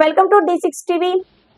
Welcome to D six TV.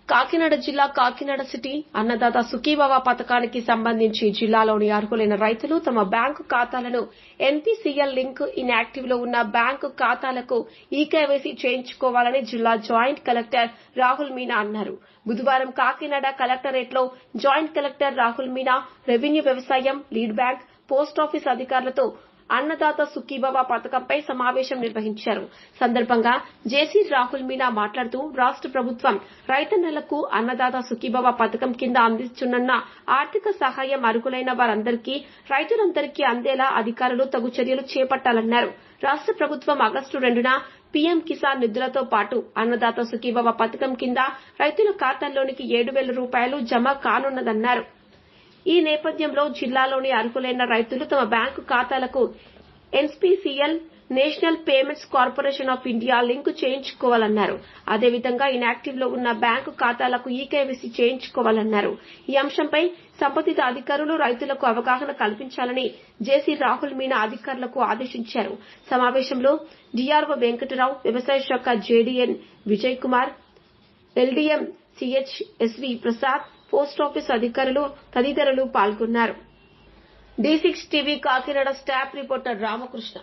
Kakinada జిల్లా Kakinada city Annadata Sukhibhava పథకానికి సంబంధించి జిల్లాలోని అర్హులైన రైతులు తమ బ్యాంకు ఖాతాలను ఎన్పీసీఎల్ లింక్ ఇన్యాక్టివ్లో ఉన్న బ్యాంకు ఖాతాలకు ఈకేవైసీ చేయించుకోవాలని జిల్లా జాయింట్ కలెక్టర్ రాహుల్ మీనా అన్నారు. బుధవారం కాకినాడ కలెక్టరేట్లో joint collector Rahul Meena revenue వ్యవసాయం లీడ్ బ్యాంక్ పోస్టాఫీస్ అధికారులతో అన్నదాత సుఖీభవ పథకంపై సమావేశం నిర్వహించారు. సందర్భంగా జేసీ రాహుల్ మీనా మాట్లాడుతూ రాష్ట్ర ప్రభుత్వం రైతన్నలకు అన్నదాత సుఖీభవ పథకం కింద అందిస్తున్న ఆర్థిక సహాయం అర్హులైన వారందరికీ రైతులందరికీ అందేలా అధికారులు తగు చర్యలు చేపట్టాలన్నారు. రాష్ట్ర ప్రభుత్వం ఆగస్టు రెండున పీఎం కిసాన్ నిధులతో పాటు అన్నదాత సుఖీభవ పథకం కింద రైతుల ఖాతాల్లోనికి ఏడు వేల రూపాయలు జమ కానున్నదన్నారు. ఈ నేపథ్యంలో జిల్లాలోని అర్హులైన రైతులు తమ బ్యాంకు ఖాతాలకు NPCI national payments corporation of India link చేయించుకోవాలన్నారు. అదేవిధంగా ఇన్యాక్టివ్లో ఉన్న బ్యాంకు ఖాతాలకు ఈకేవీసీ చేయించుకోవాలన్నారు. ఈ అంశంపై సంబంధిత అధికారులు రైతులకు అవగాహన కల్పించాలని జేసీ రాహుల్ మీనా అధికారులకు ఆదేశించారు. సమావేశంలో డిఆర్ఓ వెంకటరావు వ్యవసాయ శాఖ జేడీఎన్ Vijay Kumar LDM CHSV Prasad post office అధికారులు తదితరులు పాల్గొన్నారు. D six TV Kakinada staff reporter Ramakrishna.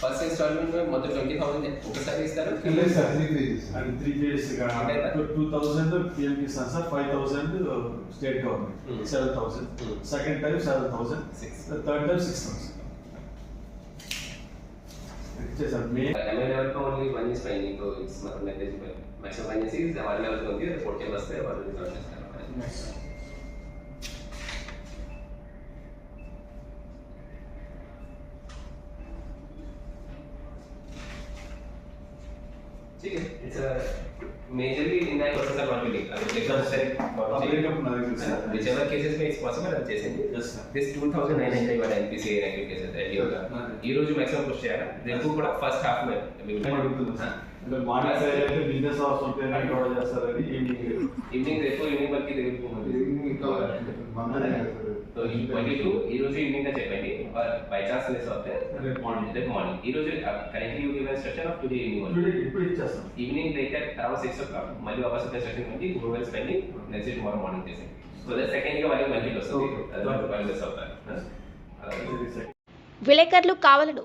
First instalment మొత్తం ట్వంటీ థౌసండ్ ఒకసారి ఇస్తారు లేదు sir, three phases. And three phase అంటే two thousand PM Kisan sir. Five thousand state. Government seven thousand. Second time seven thousand. Third time six thousand pictures are made. At MA level, only one is finding, so it's not negligible. Maximum financing is one level only, the 40 bus there, one is not Yes. ठीक है it's a majorly deny versus are not unique. I mean, example, sir, whichever cases में it's possible हम जैसे this 2009 वाला NPCA ranking कैसे था ये होगा ये रोज मैक्सिमम क्वेश्चन आया देखो थोड़ा फ़र्स्ट हाफ़ में मतलब मान ऐसा है बिज़नेस और सोते हैं थोड़ा जैसा इवनिंग इवनिंग देखो इवनिंग बल्कि देखो इवनिंग का मामला है ట్వంటీ టూ ఈ రోజు ఈవినింగ్గా చెప్పండి. బై ఛాన్స్ మిస్ అవుతే రేపు మార్నింగ్ రేపు మార్నింగ్. ఈ రోజు currently you give instruction of today evening ఇప్పుడు ఇప్పుడు ఇచ్చేస్తాం. Evening like around six o'clock మళ్ళీ వాపస్ ఇన్స్ట్రక్షన్ ఉంది నెక్స్ట్ మార్నింగ్ చేసి సో దట్ సెకండ్గా మళ్ళీ వస్తుంది. అవుతారు విలేకరులు కావాలను